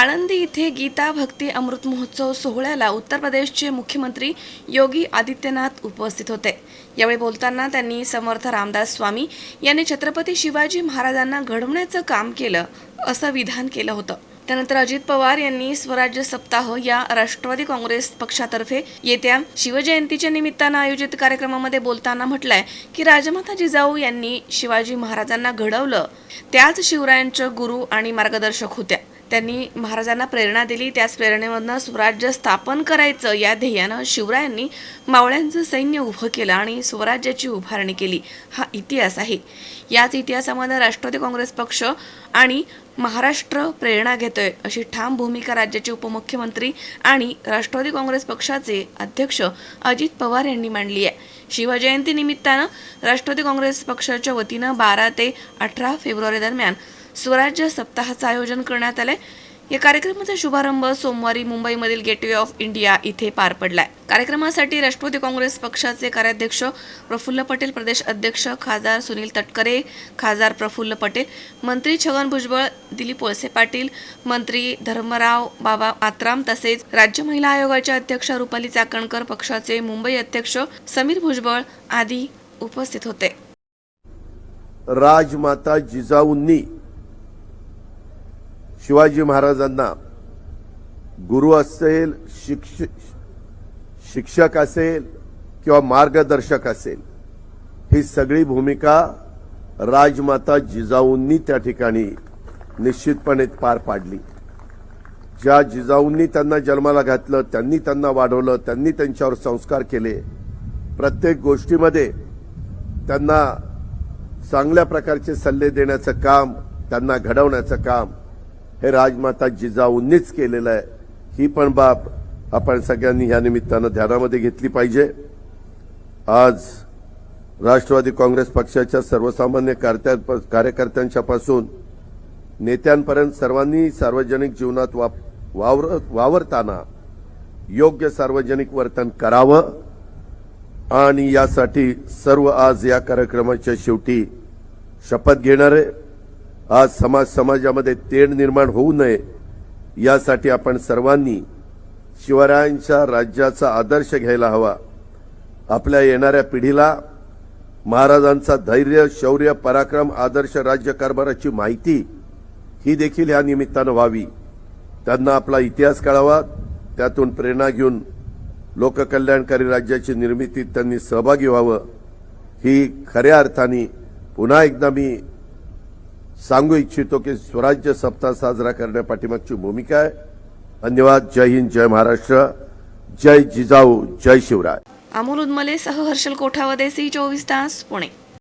आळंदी इथे गीता भक्ती अमृत महोत्सव सोहळ्याला उत्तर प्रदेशचे मुख्यमंत्री योगी आदित्यनाथ उपस्थित होते. यावेळी बोलताना त्यांनी समर्थ रामदास स्वामी यांनी छत्रपती शिवाजी महाराजांना घडवण्याचं काम केलं असं विधान केलं होतं. त्यानंतर अजित पवार यांनी स्वराज्य सप्ताह या राष्ट्रवादी काँग्रेस पक्षातर्फे येत्या शिवजयंतीच्या निमित्तानं आयोजित कार्यक्रमामध्ये बोलताना म्हटलंय की राजमाता जिजाऊ यांनी शिवाजी महाराजांना घडवलं. त्याच शिवरायांच्या गुरु आणि मार्गदर्शक होत्या. त्यांनी महाराजांना प्रेरणा दिली. त्याच प्रेरणेमधनं स्वराज्य स्थापन करायचं या ध्येयानं शिवरायांनी मावळ्यांचं सैन्य उभं केलं आणि स्वराज्याची उभारणी केली. हा इतिहास आहे. याच इतिहासामध्ये राष्ट्रवादी काँग्रेस पक्ष आणि महाराष्ट्र प्रेरणा घेतोय अशी ठाम भूमिका राज्याचे उपमुख्यमंत्री आणि राष्ट्रवादी काँग्रेस पक्षाचे अध्यक्ष अजित पवार यांनी मांडली आहे. शिवजयंती निमित्तानं राष्ट्रवादी काँग्रेस पक्षाच्या वतीनं बारा ते अठरा फेब्रुवारी दरम्यान स्वराज्य सप्ताहाचं आयोजन करण्यात आलंय. या कार्यक्रमाचा शुभारंभ सोमवारी मुंबईमधील गेटवे ऑफ इंडिया इथे पार पडलाय. कार्यक्रमासाठी राष्ट्रवादी काँग्रेस पक्षाचे कार्याध्यक्ष प्रफुल्ल पटेल प्रदेश अध्यक्ष खासदार सुनील तटकरे खासदार प्रफुल्ल पटेल मंत्री छगन भुजबळ दिलीप वळसे पाटील मंत्री धर्मराव बाबा आत्राम तसेच राज्य महिला आयोगाच्या अध्यक्ष रुपाली चाकणकर पक्षाचे मुंबई अध्यक्ष समीर भुजबळ आदी उपस्थित होते. राजमाता जिजाऊंनी शिवाजी महाराजांना गुरु असेल शिक्ष शिक्षक असेल किंवा मार्गदर्शक असेल ही सगळी भूमिका राजमाता जिजाऊंनी त्या ठिकाणी निश्चितपणे पार पाडली. ज्या जिजाऊंनी त्यांना जन्माला घातलं त्यांनी त्यांना वाढवलं त्यांनी त्यांच्यावर संस्कार केले प्रत्येक गोष्टीमध्ये त्यांना चांगल्या प्रकारचे सल्ले देण्याचं काम त्यांना घडवण्याचं काम हे राजमाता जिजाऊंनीच केलेलं आहे. ही पण बाब आपण सगळ्यांनी या निमित्तानं ध्यानामध्ये घेतली पाहिजे. आज राष्ट्रवादी काँग्रेस पक्षाच्या सर्वसामान्य कार्त्या- कार्यकर्त्यांच्यापासून नेत्यांपर्यंत सर्वांनी सार्वजनिक जीवनात वाप- वावर वावरताना योग्य सार्वजनिक वर्तन करावं आणि यासाठी सर्व आज या कार्यक्रमाच्या शेवटी शपथ घेणार आहे आज समाज समाजामध्ये तेढ निर्माण होऊ नये यासाठी आपण सर्वांनी शिवरायांच्या राज्याचा आदर्श घ्यायला हवा. आपल्या येणाऱ्या पिढीला महाराजांचा धैर्य शौर्य पराक्रम आदर्श राज्यकारभाराची माहिती ही देखील या निमित्तानं व्हावी. त्यांना आपला इतिहास कळावा त्यातून प्रेरणा घेऊन लोककल्याणकारी राज्याची निर्मितीत त्यांनी सहभागी व्हावं. ही खऱ्या अर्थाने पुन्हा एकदा मी सांगू इच्छितो की स्वराज्य सप्ताह साजरा करण्यापाठीमागची भूमिका आहे. धन्यवाद. जय हिंद जय महाराष्ट्र. जय जिजाऊ जय शिवराय. अमोल उदमले सह हर्षल कोठावदे सी चोवीस तास पुणे.